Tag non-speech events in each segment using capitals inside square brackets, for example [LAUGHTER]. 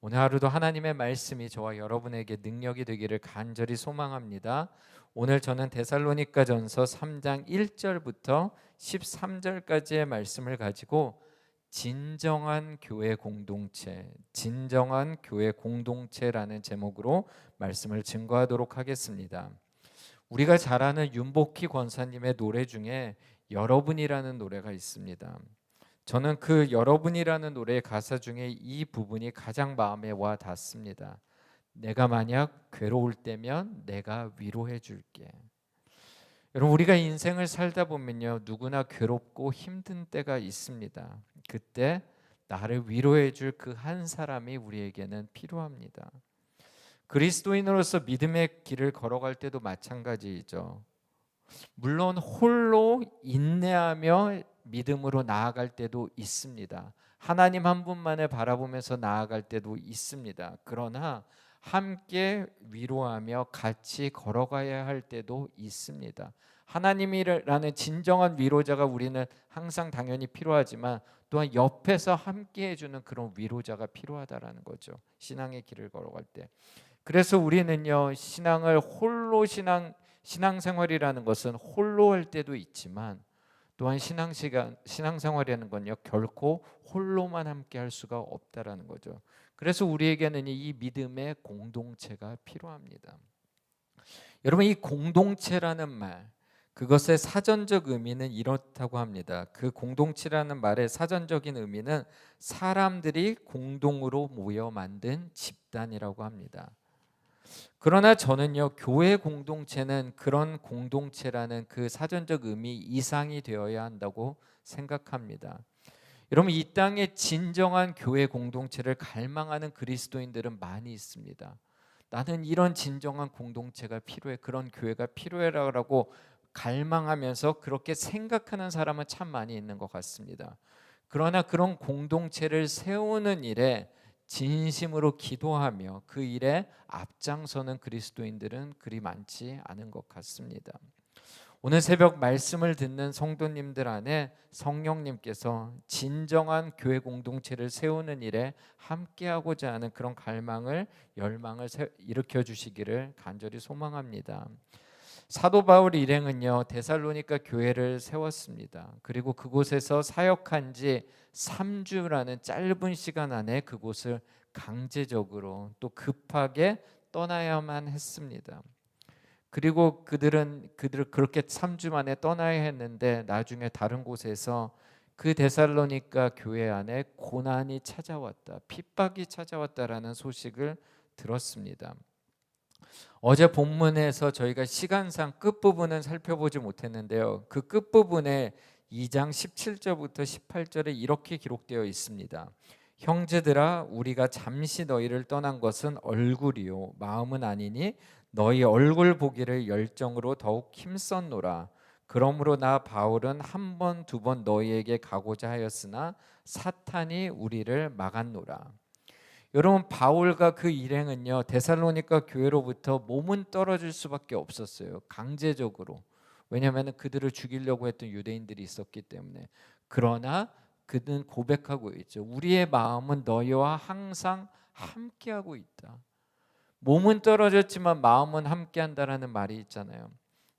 오늘 하루도 하나님의 말씀이 저와 여러분에게 능력이 되기를 간절히 소망합니다. 오늘 저는 데살로니가전서 3장 1절부터 13절까지의 말씀을 가지고 진정한 교회 공동체, 진정한 교회 공동체라는 제목으로 말씀을 증거하도록 하겠습니다. 우리가 잘 아는 윤복희 권사님의 노래 중에 여러분이라는 노래가 있습니다. 저는 그 여러분이라는 노래의 가사 중에 이 부분이 가장 마음에 와 닿습니다. 내가 만약 괴로울 때면 내가 위로해 줄게. 여러분 우리가 인생을 살다 보면요 누구나 괴롭고 힘든 때가 있습니다. 그때 나를 위로해 줄 그 한 사람이 우리에게는 필요합니다. 그리스도인으로서 믿음의 길을 걸어갈 때도 마찬가지이죠. 물론 홀로 인내하며 믿음으로 나아갈 때도 있습니다. 하나님 한 분만을 바라보면서 나아갈 때도 있습니다. 그러나 함께 위로하며 같이 걸어가야 할 때도 있습니다. 하나님이라는 진정한 위로자가 우리는 항상 당연히 필요하지만 또한 옆에서 함께 해주는 그런 위로자가 필요하다라는 거죠. 신앙의 길을 걸어갈 때. 그래서 우리는요 신앙을 홀로 신앙 신앙생활이라는 것은 홀로 할 때도 있지만 또한 신앙 시간 신앙생활이라는 건요 결코 홀로만 함께 할 수가 없다라는 거죠. 그래서 우리에게는 이 믿음의 공동체가 필요합니다. 여러분 이 공동체라는 말 그것의 사전적 의미는 이렇다고 합니다. 그 공동체라는 말의 사전적인 의미는 사람들이 공동으로 모여 만든 집단이라고 합니다. 그러나 저는요 교회 공동체는 그런 공동체라는 그 사전적 의미 이상이 되어야 한다고 생각합니다. 여러분 이 땅에 진정한 교회 공동체를 갈망하는 그리스도인들은 많이 있습니다. 나는 이런 진정한 공동체가 필요해 그런 교회가 필요해라고 갈망하면서 그렇게 생각하는 사람은 참 많이 있는 것 같습니다. 그러나 그런 공동체를 세우는 일에 진심으로 기도하며 그 일에 앞장서는 그리스도인들은 그리 많지 않은 것 같습니다. 오늘 새벽 말씀을 듣는 성도님들 안에 성령님께서 진정한 교회 공동체를 세우는 일에 함께하고자 하는 그런 갈망을 열망을 일으켜 주시기를 간절히 소망합니다. 사도 바울 일행은요 데살로니가 교회를 세웠습니다. 그리고 그곳에서 사역한 지 3주라는 짧은 시간 안에 그곳을 강제적으로 또 급하게 떠나야만 했습니다. 그리고 그들은 그들을 그렇게 3주 만에 떠나야 했는데 나중에 다른 곳에서 그 데살로니가 교회 안에 고난이 찾아왔다. 핍박이 찾아왔다라는 소식을 들었습니다. 어제 본문에서 저희가 시간상 끝부분은 살펴보지 못했는데요. 그 끝부분에 2장 17절부터 18절에 이렇게 기록되어 있습니다. 형제들아 우리가 잠시 너희를 떠난 것은 얼굴이요 마음은 아니니 너희 얼굴 보기를 열정으로 더욱 힘썼노라 그러므로 나 바울은 한 번 두 번 너희에게 가고자 하였으나 사탄이 우리를 막았노라 여러분 바울과 그 일행은요 데살로니가 교회로부터 몸은 떨어질 수밖에 없었어요 강제적으로 왜냐하면 그들을 죽이려고 했던 유대인들이 있었기 때문에 그러나 그는 고백하고 있죠. 우리의 마음은 너희와 항상 함께하고 있다. 몸은 떨어졌지만 마음은 함께한다라는 말이 있잖아요.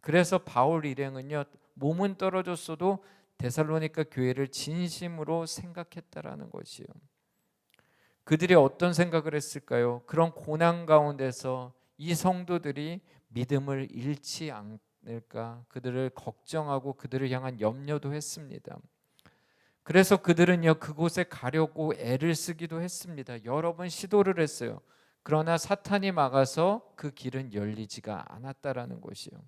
그래서 바울 일행은요 몸은 떨어졌어도 데살로니가 교회를 진심으로 생각했다라는 것이요. 그들이 어떤 생각을 했을까요? 그런 고난 가운데서 이 성도들이 믿음을 잃지 않을까 그들을 걱정하고 그들을 향한 염려도 했습니다. 그래서 그들은요 그곳에 가려고 애를 쓰기도 했습니다. 여러 번 시도를 했어요. 그러나 사탄이 막아서 그 길은 열리지가 않았다라는 것이요.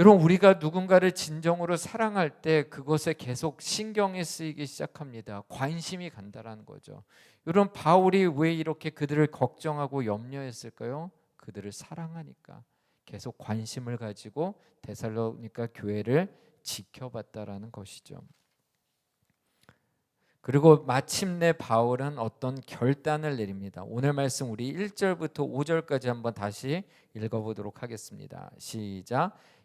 여러분 우리가 누군가를 진정으로 사랑할 때 그것에 계속 신경이 쓰이기 시작합니다. 관심이 간다라는 거죠. 여러분 바울이 왜 이렇게 그들을 걱정하고 염려했을까요? 그들을 사랑하니까. 계속 관심을 가지고 데살로니가 교회를 지켜봤다라는 것이죠. 그리고 마침내 바울은 어떤 결단을 내립니다. 오늘 말씀 우리 1절부터 5절까지 한번 다시 읽어보도록 하겠습니다. 시작.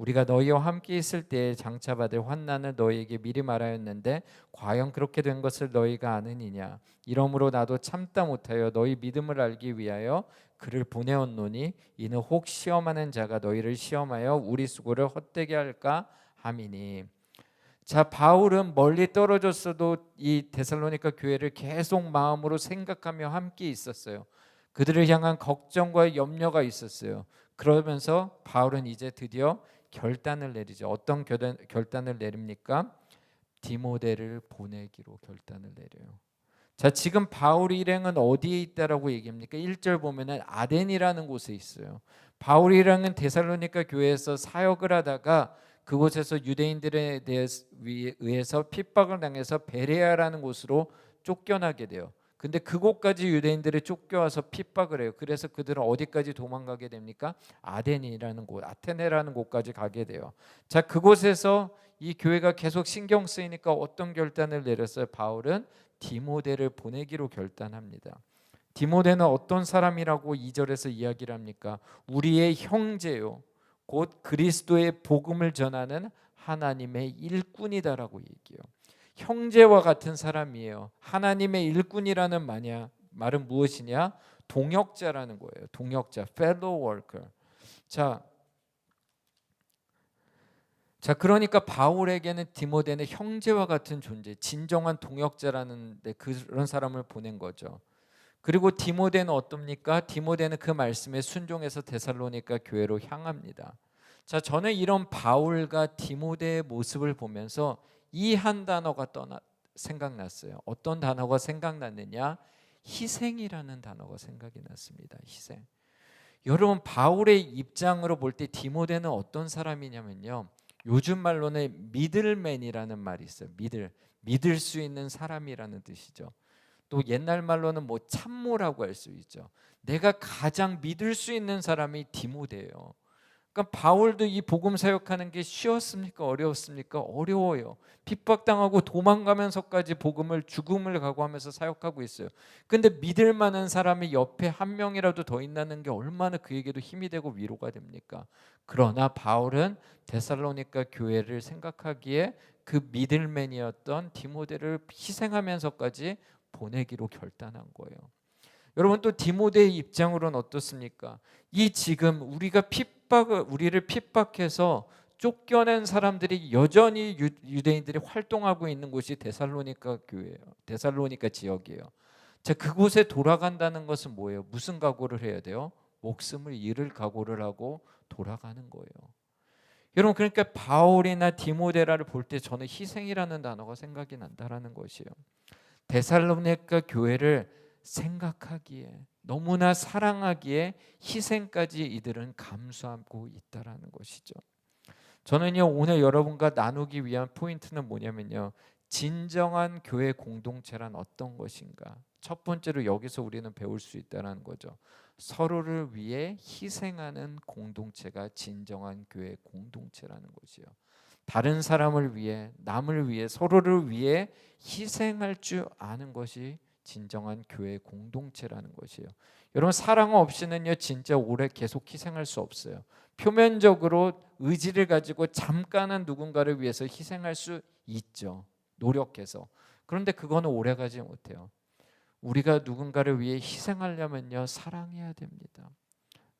우리가 너희와 함께 있을 때에 장차 받을 환난을 너희에게 미리 말하였는데 과연 그렇게 된 것을 너희가 아느니냐 이러므로 나도 참다 못하여 너희 믿음을 알기 위하여 그를 보내었노니 이는 혹 시험하는 자가 너희를 시험하여 우리 수고를 헛되게 할까 함이니 자 바울은 멀리 떨어졌어도 이 데살로니가 교회를 계속 마음으로 생각하며 함께 있었어요. 그들을 향한 걱정과 염려가 있었어요. 그러면서 바울은 이제 드디어 결단을 내리죠. 어떤 결단, 결단을 내립니까? 디모데를 보내기로 결단을 내려요. 자, 지금 바울 일행은 어디에 있다라고 얘기합니까? 1절 보면은 아덴이라는 곳에 있어요. 바울 일행은 데살로니가 교회에서 사역을 하다가 그곳에서 유대인들에 대해서 핍박을 당해서 베레아라는 곳으로 쫓겨나게 돼요. 근데 그곳까지 유대인들이 쫓겨와서 핍박을 해요. 그래서 그들은 어디까지 도망가게 됩니까? 아덴이라는 곳, 아테네라는 곳까지 가게 돼요. 자, 그곳에서 이 교회가 계속 신경 쓰이니까 어떤 결단을 내렸어요? 바울은 디모데를 보내기로 결단합니다. 디모데는 어떤 사람이라고 2절에서 이야기를 합니까? 우리의 형제요. 곧 그리스도의 복음을 전하는 하나님의 일꾼이다라고 얘기해요. 형제와 같은 사람이에요. 하나님의 일꾼이라는 말이야. 말은 무엇이냐? 동역자라는 거예요. 동역자, fellow worker. 자, 자 그러니까 바울에게는 디모데는 형제와 같은 존재, 진정한 동역자라는데 그런 사람을 보낸 거죠. 그리고 디모데는 어떻습니까? 디모데는 그 말씀에 순종해서 데살로니가 교회로 향합니다. 자, 저는 이런 바울과 디모데의 모습을 보면서 이 한 단어가 떠나 생각났어요. 어떤 단어가 생각났느냐? 희생이라는 단어가 생각이 났습니다. 희생. 여러분 바울의 입장으로 볼 때 디모데는 어떤 사람이냐면요. 요즘 말로는 미들맨이라는 말이 있어요. 미들 믿을 수 있는 사람이라는 뜻이죠. 또 옛날 말로는 뭐 참모라고 할 수 있죠. 내가 가장 믿을 수 있는 사람이 디모데예요. 그러니까 바울도 이 복음 사역하는 게 쉬웠습니까? 어려웠습니까? 어려워요. 핍박당하고 도망가면서까지 복음을 죽음을 각오하면서 사역하고 있어요. 근데 믿을 만한 사람이 옆에 한 명이라도 더 있다는 게 얼마나 그에게도 힘이 되고 위로가 됩니까? 그러나 바울은 데살로니가 교회를 생각하기에 그 믿을맨이었던 디모데를 희생하면서까지 보내기로 결단한 거예요. 여러분 또 디모데의 입장으로는 어떻습니까? 이 지금 우리가 핍 박을 우리를 핍박해서 쫓겨낸 사람들이 여전히 유, 대인들이 활동하고 있는 곳이 데살로니카 교회예요. 데살로니카 지역이에요. 자, 그곳에 돌아간다는 것은 뭐예요? 무슨 각오를 해야 돼요? 목숨을 잃을 각오를 하고 돌아가는 거예요. 여러분 그러니까 바울이나 디모데라를 볼 때 저는 희생이라는 단어가 생각이 난다라는 것이에요. 데살로니카 교회를 생각하기에 너무나 사랑하기에 희생까지 이들은 감수하고 있다라는 것이죠. 저는요 오늘 여러분과 나누기 위한 포인트는 뭐냐면요 진정한 교회 공동체란 어떤 것인가. 첫 번째로 여기서 우리는 배울 수 있다는 거죠. 서로를 위해 희생하는 공동체가 진정한 교회 공동체라는 것이요. 다른 사람을 위해 남을 위해 서로를 위해 희생할 줄 아는 것이 진정한 교회 공동체라는 것이에요. 여러분 사랑 없이는요 진짜 오래 계속 희생할 수 없어요. 표면적으로 의지를 가지고 잠깐은 누군가를 위해서 희생할 수 있죠. 노력해서. 그런데 그거는 오래 가지 못해요. 우리가 누군가를 위해 희생하려면요 사랑해야 됩니다.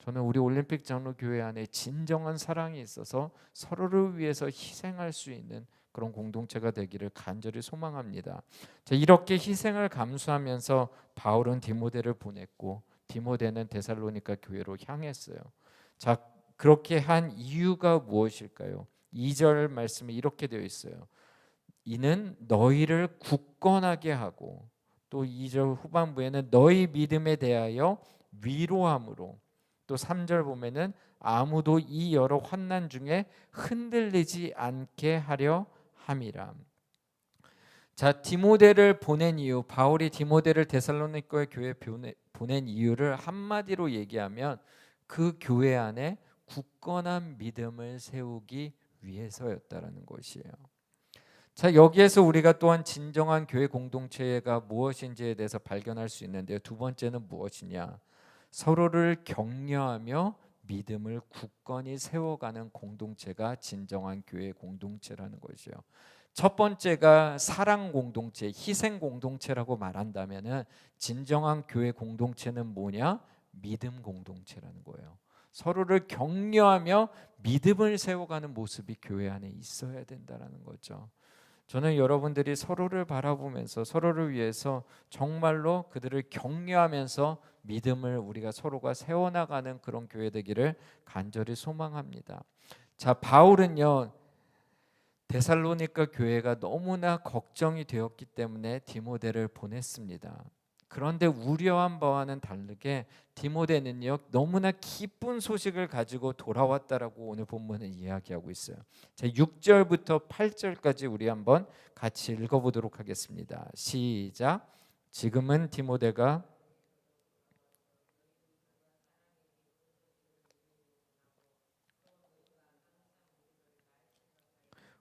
저는 우리 올림픽 장로 교회 안에 진정한 사랑이 있어서 서로를 위해서 희생할 수 있는 그런 공동체가 되기를 간절히 소망합니다. 자, 이렇게 희생을 감수하면서 바울은 디모데를 보냈고 디모데는 데살로니가 교회로 향했어요. 자, 그렇게 한 이유가 무엇일까요? 2절 말씀에 이렇게 되어 있어요. 이는 너희를 굳건하게 하고 또 2절 후반부에는 너희 믿음에 대하여 위로함으로 또 3절 보면은 아무도 이 여러 환난 중에 흔들리지 않게 하려 함이라. 자 디모데를 보낸 이유 바울이 디모데를 데살로니가의 교회에 보낸 이유를 한마디로 얘기하면 그 교회 안에 굳건한 믿음을 세우기 위해서였다라는 것이에요. 자 여기에서 우리가 또한 진정한 교회 공동체가 무엇인지에 대해서 발견할 수 있는데요. 두 번째는 무엇이냐? 서로를 격려하며 믿음을 굳건히 세워가는 공동체가 진정한 교회 공동체라는 것이요. 첫 번째가 사랑 공동체, 희생 공동체라고 말한다면은 진정한 교회 공동체는 뭐냐? 믿음 공동체라는 거예요. 서로를 격려하며 믿음을 세워가는 모습이 교회 안에 있어야 된다라는 거죠. 저는 여러분들이 서로를 바라보면서 서로를 위해서 정말로 그들을 격려하면서 믿음을 우리가 서로가 세워나가는 그런 교회 되기를 간절히 소망합니다. 자, 바울은요. 데살로니가 교회가 너무나 걱정이 되었기 때문에 디모데를 보냈습니다. 그런데 우려한 바와는 다르게 디모데는요 너무나 기쁜 소식을 가지고 돌아왔다라고 오늘 본문은 이야기하고 있어요. 자, 6절부터 8절까지 우리 한번 같이 읽어보도록 하겠습니다. 시작. 지금은 디모데가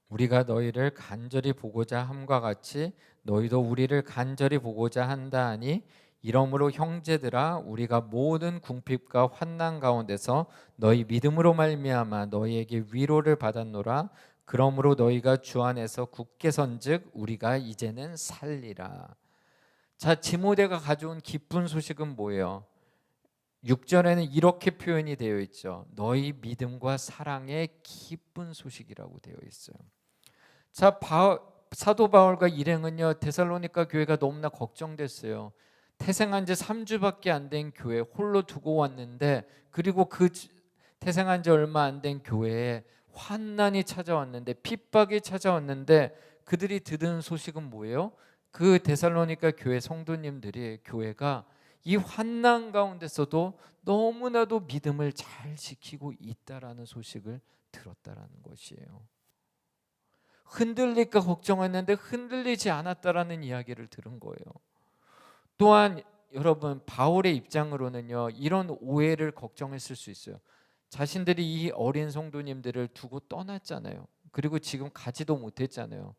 우리가 너희를 간절히 보고자 함과 같이 너희도 우리를 간절히 보고자 한다 하니 이러므로 형제들아 우리가 모든 궁핍과 환난 가운데서 너희 믿음으로 말미암아 너희에게 위로를 받았노라 그러므로 너희가 주 안에서 굳게 선즉 우리가 이제는 살리라 자 디모데가 가져온 기쁜 소식은 뭐예요? 6절에는 이렇게 표현이 되어 있죠. 너희 믿음과 사랑의 기쁜 소식이라고 되어 있어요. 자, 바, 사도 바울과 일행은요 데살로니가 교회가 너무나 걱정됐어요. 태생한 지 3주밖에 안 된 교회 홀로 두고 왔는데 그리고 그 주- 태생한 지 얼마 안 된 교회에 환난이 찾아왔는데 핍박이 찾아왔는데 그들이 들은 소식은 뭐예요? 그 데살로니가 교회 성도님들이 교회가 이 환난 가운데서도 너무나도 믿음을 잘 지키고 있다라는 소식을 들었다라는 것이에요. 흔들릴까 걱정했는데 흔들리지 않았다라는 이야기를 들은 거예요. 또한 여러분 바울의 입장으로는요 이런 오해를 걱정했을 수 있어요. 자신들이 이 어린 성도님들을 두고 떠났잖아요. 그리고 지금 가지도 못했잖아요.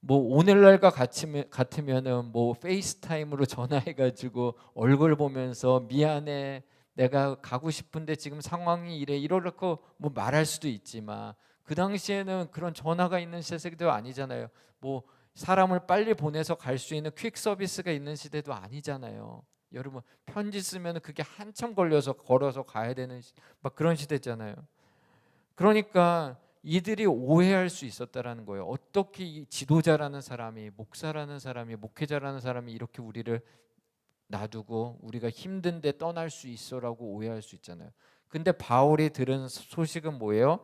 뭐 오늘날과 같으면 같으면은 뭐 페이스타임으로 [LAUGHS] 전화해가지고 얼굴 보면서 미안해 내가 가고 싶은데 지금 상황이 이래 이러고 뭐 말할 수도 있지만 그 당시에는 그런 전화가 있는 세대도 아니잖아요. 뭐 사람을 빨리 보내서 갈 수 있는 퀵 서비스가 있는 시대도 아니잖아요. 여러분 편지 쓰면 그게 한참 걸려서 걸어서 가야 되는 시- 막 그런 시대잖아요. 그러니까 이들이 오해할 수 있었다라는 거예요. 어떻게 이 지도자라는 사람이 목사라는 사람이 목회자라는 사람이 이렇게 우리를 놔두고 우리가 힘든데 떠날 수 있어라고 오해할 수 있잖아요. 근데 바울이 들은 소식은 뭐예요?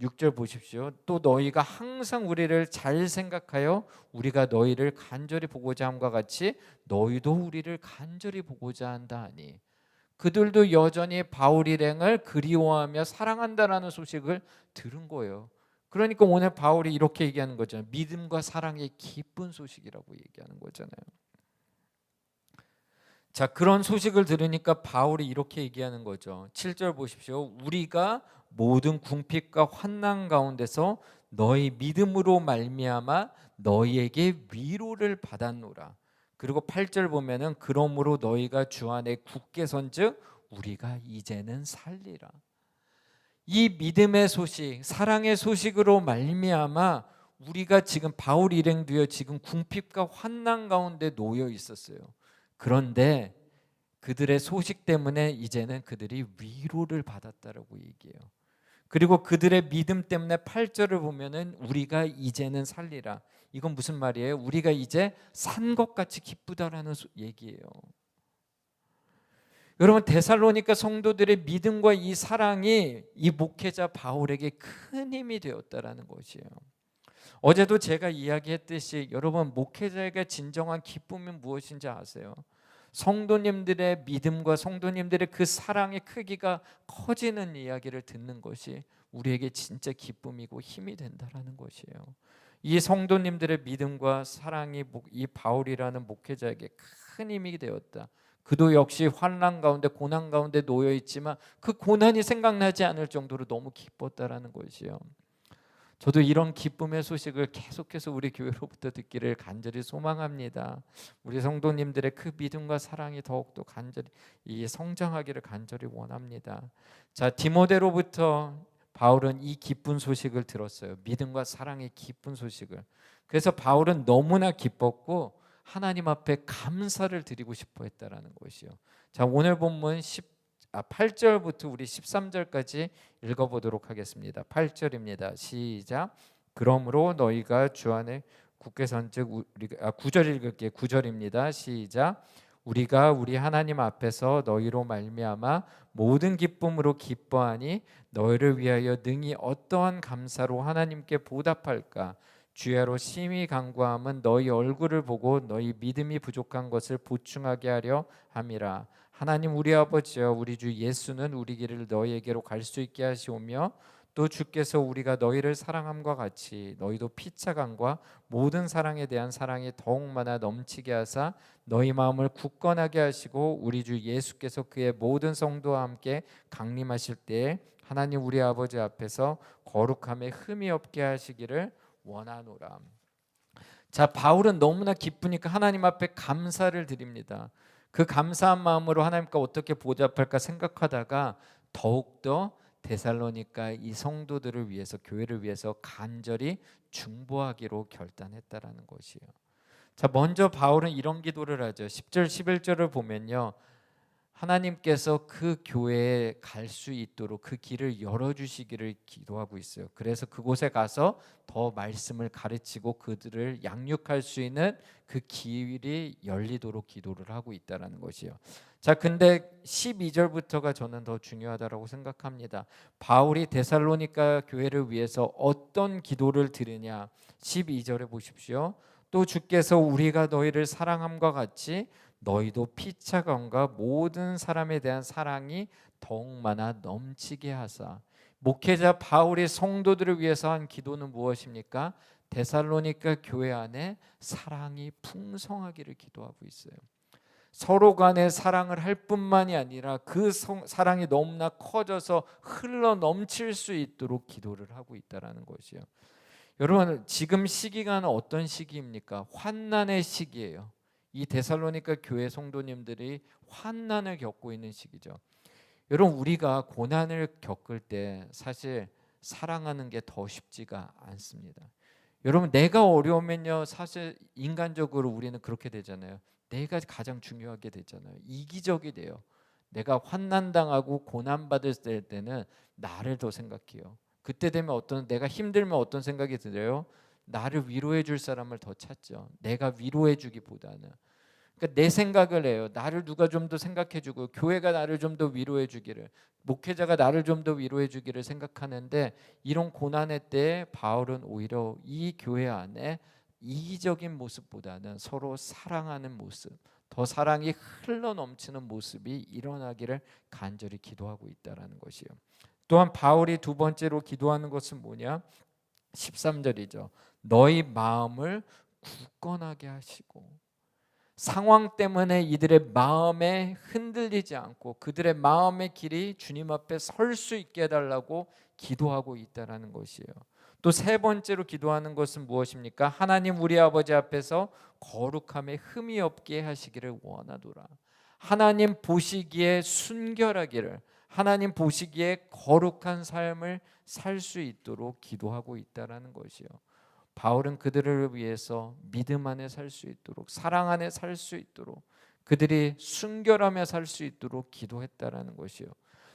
6절 보십시오. 또 너희가 항상 우리를 잘 생각하여 우리가 너희를 간절히 보고자 함과 같이 너희도 우리를 간절히 보고자 한다 하니 그들도 여전히 바울 일행을 그리워하며 사랑한다라는 소식을 들은 거예요. 그러니까 오늘 바울이 이렇게 얘기하는 거잖아요. 믿음과 사랑의 기쁜 소식이라고 얘기하는 거잖아요. 자, 그런 소식을 들으니까 바울이 이렇게 얘기하는 거죠. 7절 보십시오. 우리가 모든 궁핍과 환난 가운데서 너희 믿음으로 말미암아 너희에게 위로를 받았노라. 그리고 8절 보면은 그러므로 너희가 주 안에 굳게 선즉 우리가 이제는 살리라. 이 믿음의 소식, 사랑의 소식으로 말미암아 우리가 지금 바울 일행도요 지금 궁핍과 환난 가운데 놓여 있었어요. 그런데 그들의 소식 때문에 이제는 그들이 위로를 받았다라고 얘기해요. 그리고 그들의 믿음 때문에 8절을 보면은 우리가 이제는 살리라. 이건 무슨 말이에요? 우리가 이제 산 것 같이 기쁘다라는 소- 얘기예요. 여러분 데살로니가 성도들의 믿음과 이 사랑이 이 목회자 바울에게 큰 힘이 되었다라는 것이에요. 어제도 제가 이야기했듯이 여러분 목회자에게 진정한 기쁨이 무엇인지 아세요? 성도님들의 믿음과 성도님들의 그 사랑의 크기가 커지는 이야기를 듣는 것이 우리에게 진짜 기쁨이고 힘이 된다라는 것이에요. 이 성도님들의 믿음과 사랑이 목- 이 바울이라는 목회자에게 큰 힘이 되었다. 그도 역시 환난 가운데 고난 가운데 놓여 있지만 그 고난이 생각나지 않을 정도로 너무 기뻤다라는 것이요. 저도 이런 기쁨의 소식을 계속해서 우리 교회로부터 듣기를 간절히 소망합니다. 우리 성도님들의 그 믿음과 사랑이 더욱더 간절히 이 성장하기를 간절히 원합니다. 자 디모데로부터 바울은 이 기쁜 소식을 들었어요. 믿음과 사랑의 기쁜 소식을. 그래서 바울은 너무나 기뻤고 하나님 앞에 감사를 드리고 싶어 했다라는 것이요. 자, 오늘 본문 10 아, 8절부터 우리 13절까지 읽어 보도록 하겠습니다. 8절입니다. 시작. 그러므로 너희가 주 안에 굳게 선즉 우리 아, 9절 읽을게. 9절입니다. 시작. 우리가 우리 하나님 앞에서 너희로 말미암아 모든 기쁨으로 기뻐하니 너희를 위하여 능히 어떠한 감사로 하나님께 보답할까 주야로 심히 간구함은 너희 얼굴을 보고 너희 믿음이 부족한 것을 보충하게 하려 함이라 하나님 우리 아버지여 우리 주 예수는 우리 길을 너희에게로 갈 수 있게 하시오며 또 주께서 우리가 너희를 사랑함과 같이 너희도 피차감과 모든 사랑에 대한 사랑이 더욱 많아 넘치게 하사 너희 마음을 굳건하게 하시고 우리 주 예수께서 그의 모든 성도와 함께 강림하실 때에 하나님 우리 아버지 앞에서 거룩함에 흠이 없게 하시기를 원하노라. 자, 바울은 너무나 기쁘니까 하나님 앞에 감사를 드립니다. 그 감사한 마음으로 하나님과 어떻게 보답할까 생각하다가 더욱더 데살로니가 이 성도들을 위해서 교회를 위해서 간절히 중보하기로 결단했다라는 것이에요. 자, 먼저 바울은 이런 기도를 하죠. 10절 11절을 보면요. 하나님께서 그 교회에 갈 수 있도록 그 길을 열어 주시기를 기도하고 있어요. 그래서 그곳에 가서 더 말씀을 가르치고 그들을 양육할 수 있는 그 길이 열리도록 기도를 하고 있다라는 것이요. 자, 근데 12절부터가 저는 더 중요하다라고 생각합니다. 바울이 데살로니가 교회를 위해서 어떤 기도를 드리냐? 12절에 보십시오. 또 주께서 우리가 너희를 사랑함과 같이 너희도 피차감과 모든 사람에 대한 사랑이 더욱 많아 넘치게 하사 목회자 바울이 성도들을 위해서 한 기도는 무엇입니까? 데살로니가 교회 안에 사랑이 풍성하기를 기도하고 있어요. 서로 간에 사랑을 할 뿐만이 아니라 그 성, 사랑이 너무나 커져서 흘러 넘칠 수 있도록 기도를 하고 있다라는 것이요. 여러분 지금 시기가 어떤 시기입니까? 환난의 시기예요. 이 데살로니가 교회 성도님들이 환난을 겪고 있는 시기죠. 여러분 우리가 고난을 겪을 때 사실 사랑하는 게 더 쉽지가 않습니다. 여러분 내가 어려우면요 사실 인간적으로 우리는 그렇게 되잖아요. 내가 가장 중요하게 되잖아요. 이기적이 돼요. 내가 환난 당하고 고난 받을 때는 나를 더 생각해요. 그때 되면 어떤 내가 힘들면 어떤 생각이 들어요? 나를 위로해 줄 사람을 더 찾죠. 내가 위로해 주기보다는 그러니까 내 생각을 해요. 나를 누가 좀 더 생각해 주고 교회가 나를 좀 더 위로해 주기를 목회자가 나를 좀 더 위로해 주기를 생각하는데 이런 고난의 때에 바울은 오히려 이 교회 안에 이기적인 모습보다는 서로 사랑하는 모습, 더 사랑이 흘러 넘치는 모습이 일어나기를 간절히 기도하고 있다라는 것이요. 또한 바울이 두 번째로 기도하는 것은 뭐냐? 13절이죠. 너희 마음을 굳건하게 하시고 상황 때문에 이들의 마음에 흔들리지 않고 그들의 마음의 길이 주님 앞에 설 수 있게 해달라고 기도하고 있다라는 것이에요. 또 세 번째로 기도하는 것은 무엇입니까? 하나님 우리 아버지 앞에서 거룩함에 흠이 없게 하시기를 원하노라. 하나님 보시기에 순결하기를 하나님 보시기에 거룩한 삶을 살 수 있도록 기도하고 있다라는 것이요. 바울은 그들을 위해서 믿음 안에 살 수 있도록 사랑 안에 살 수 있도록 그들이 순결하며 살 수 있도록 기도했다라는 것이요.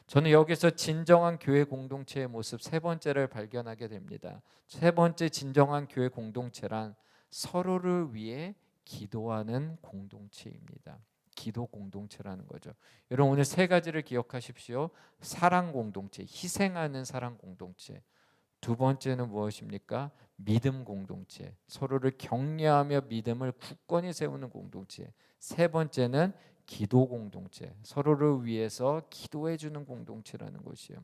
저는 여기서 진정한 교회 공동체의 모습 세 번째를 발견하게 됩니다. 세 번째 진정한 교회 공동체란 서로를 위해 기도하는 공동체입니다. 기도 공동체라는 거죠. 여러분 오늘 세 가지를 기억하십시오. 사랑 공동체, 희생하는 사랑 공동체. 두 번째는 무엇입니까? 믿음 공동체. 서로를 격려하며 믿음을 굳건히 세우는 공동체. 세 번째는 기도 공동체. 서로를 위해서 기도해 주는 공동체라는 것이요.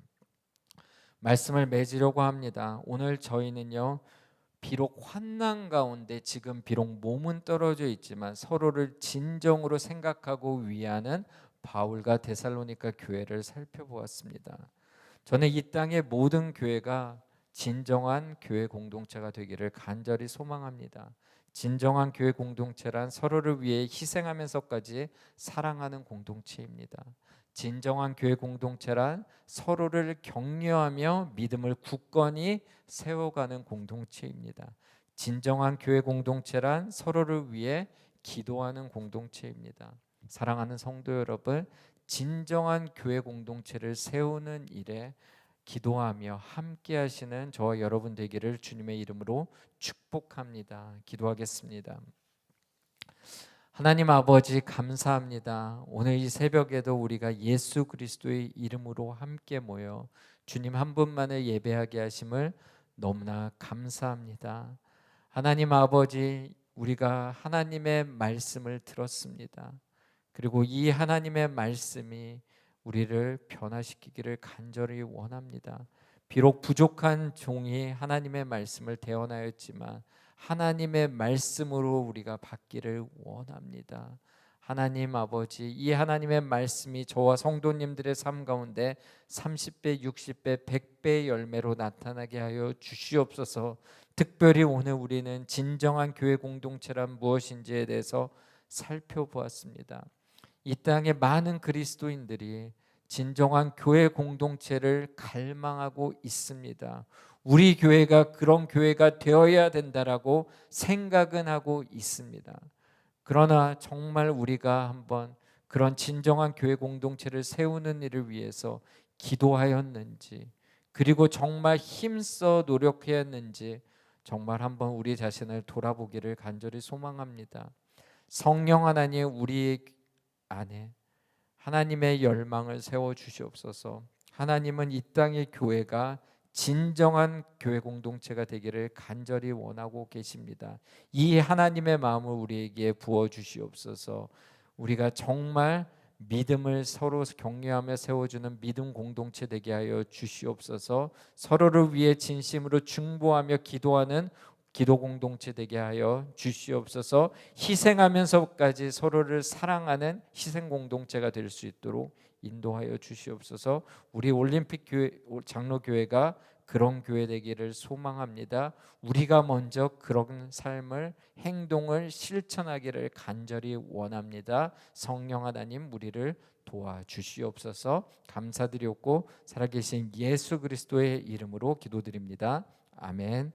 말씀을 맺으려고 합니다. 오늘 저희는요. 비록 환난 가운데 지금 비록 몸은 떨어져 있지만 서로를 진정으로 생각하고 위하는 바울과 데살로니가 교회를 살펴보았습니다. 저는 이 땅의 모든 교회가 진정한 교회 공동체가 되기를 간절히 소망합니다. 진정한 교회 공동체란 서로를 위해 희생하면서까지 사랑하는 공동체입니다. 진정한 교회 공동체란 서로를 격려하며 믿음을 굳건히 세워가는 공동체입니다. 진정한 교회 공동체란 서로를 위해 기도하는 공동체입니다. 사랑하는 성도 여러분, 진정한 교회 공동체를 세우는 일에 기도하며 함께 하시는 저와 여러분 되기를 주님의 이름으로 축복합니다. 기도하겠습니다. 하나님 아버지 감사합니다. 오늘 이 새벽에도 우리가 예수 그리스도의 이름으로 함께 모여 주님 한 분만을 예배하게 하심을 너무나 감사합니다. 하나님 아버지 우리가 하나님의 말씀을 들었습니다. 그리고 이 하나님의 말씀이 우리를 변화시키기를 간절히 원합니다. 비록 부족한 종이 하나님의 말씀을 대언하였지만 하나님의 말씀으로 우리가 받기를 원합니다. 하나님 아버지, 이 하나님의 말씀이 저와 성도님들의 삶 가운데 30배, 60배, 100배의 열매로 나타나게 하여 주시옵소서. 특별히 오늘 우리는 진정한 교회 공동체란 무엇인지에 대해서 살펴보았습니다. 이 땅에 많은 그리스도인들이 진정한 교회 공동체를 갈망하고 있습니다. 우리 교회가 그런 교회가 되어야 된다라고 생각은 하고 있습니다. 그러나 정말 우리가 한번 그런 진정한 교회 공동체를 세우는 일을 위해서 기도하였는지 그리고 정말 힘써 노력했는지 정말 한번 우리 자신을 돌아보기를 간절히 소망합니다. 성령 하나님 우리 안에 하나님의 열망을 세워 주시옵소서. 하나님은 이 땅의 교회가 진정한 교회 공동체가 되기를 간절히 원하고 계십니다. 이 하나님의 마음을 우리에게 부어 주시옵소서. 우리가 정말 믿음을 서로 격려하며 세워주는 믿음 공동체 되게 하여 주시옵소서. 서로를 위해 진심으로 중보하며 기도하는 기도 공동체 되게 하여 주시옵소서. 희생하면서까지 서로를 사랑하는 희생 공동체가 될 수 있도록 인도하여 주시옵소서. 우리 올림픽 교회 장로 교회가 그런 교회 되기를 소망합니다. 우리가 먼저 그런 삶을 행동을 실천하기를 간절히 원합니다. 성령 하나님 우리를 도와 주시옵소서. 감사드렸고 살아계신 예수 그리스도의 이름으로 기도드립니다. 아멘.